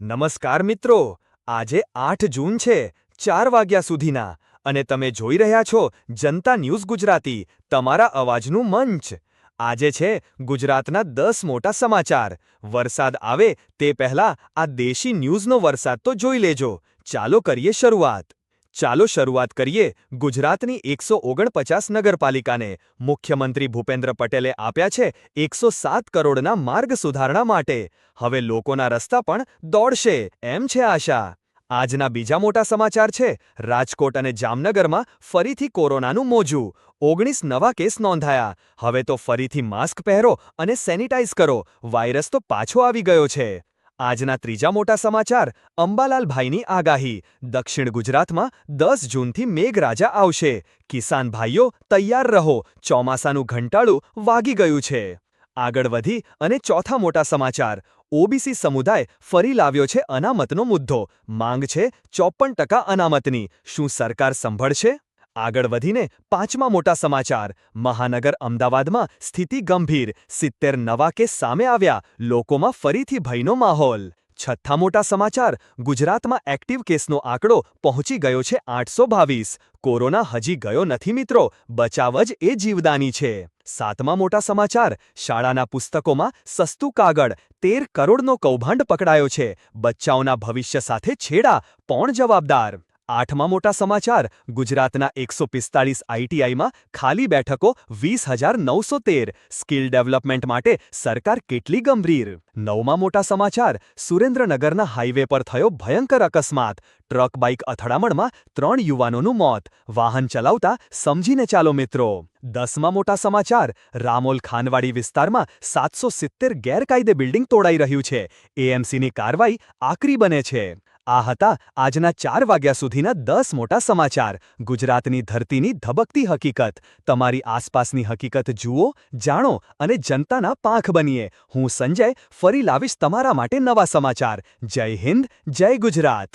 નમસ્કાર મિત્રો, આજે આઠ જૂન છે, ચાર વાગ્યા સુધીના, અને તમે જોઈ રહ્યા છો જનતા ન્યૂઝ ગુજરાતી, તમારા અવાજનું મંચ. આજે છે ગુજરાતના દસ મોટા સમાચાર. વરસાદ આવે તે પહેલા આ દેશી ન્યૂઝનો વરસાદ તો જોઈ લેજો. ચાલો કરીએ શરૂઆત. ચાલો શરૂઆત કરીએ ગુજરાતની એકસો ઓગણપચાસ નગરપાલિકાને. મુખ્યમંત્રી ભૂપેન્દ્ર પટેલે આપ્યા છે એકસો સાત કરોડના માર્ગ સુધારણા માટે. હવે લોકોના રસ્તા પણ દોડશે એમ છે આશા. આજના બીજા મોટા સમાચાર છે રાજકોટ અને જામનગરમાં ફરીથી કોરોનાનું મોજું. ઓગણીસ નવા કેસ નોંધાયા. હવે તો ફરીથી માસ્ક પહેરો અને સેનિટાઈઝ કરો. વાયરસ તો પાછો આવી ગયો છે. આજના ત્રીજા મોટા સમાચાર, અંબાલાલભાઈની આગાહી. દક્ષિણ ગુજરાતમાં દસ જૂનથી મેઘરાજા આવશે. કિસાન ભાઈઓ, તૈયાર રહો. ચોમાસાનું ઘંટાળું વાગી ગયું છે. આગળ વધી અને ચોથા મોટા સમાચાર. ઓબીસી સમુદાય ફરી લાવ્યો છે અનામતનો મુદ્દો. માંગ છે ચોપન ટકા અનામતની. શું સરકાર સંભળશે? આગળ વધીને પાંચમા મોટા સમાચાર. મહાનગર અમદાવાદમાં સ્થિતિ ગંભીર. સિત્તેર નવા કેસ સામે આવ્યા. લોકોમાં ફરીથી ભયનો માહોલ. છઠ્ઠા મોટા સમાચાર. ગુજરાતમાં એક્ટિવ કેસનો આંકડો પહોંચી ગયો છે આઠસો બાવીસ. કોરોના હજી ગયો નથી મિત્રો. બચાવ જ એ જીવદાની છે. સાતમા મોટા સમાચાર. શાળાના પુસ્તકોમાં સસ્તું કાગળ. તેર કરોડનો કૌભાંડ પકડાયો છે. બચ્ચાઓના ભવિષ્ય સાથે છેડા. પણ જવાબદાર. આઠમા મોટા સમાચાર. ગુજરાતના એકસો પિસ્તાળીસ આઈટીઆઈમાં ખાલી બેઠકો વીસ હજાર નવસો તેર. સ્કિલ ડેવલપમેન્ટ માટે સરકાર કેટલી ગંભીર? નવમા મોટા સમાચાર. સુરેન્દ્રનગરના હાઈવે પર થયો ભયંકર અકસ્માત. ટ્રક બાઇક અથડામણમાં ત્રણ યુવાનોનું મોત. વાહન ચલાવતા સમજીને ચાલો મિત્રો. દસમા મોટા સમાચાર. રામોલ ખાનવાડી વિસ્તારમાં સાતસો સિત્તેર ગેરકાયદે બિલ્ડિંગ તોડાઈ રહ્યું છે. એએમસીની કાર્યવાહી આકરી બને છે. આ હતા આજના ચાર વાગ્યા સુધીના દસ મોટા સમાચાર. ગુજરાતની ધરતીની ધબકતી હકીકત. તમારી આસપાસની હકીકત જુઓ, જાણો અને જનતાના પાંખ બનીએ. હું સંજય, ફરી લાવીશ તમારા માટે નવા સમાચાર. જય હિન્દ, જય ગુજરાત.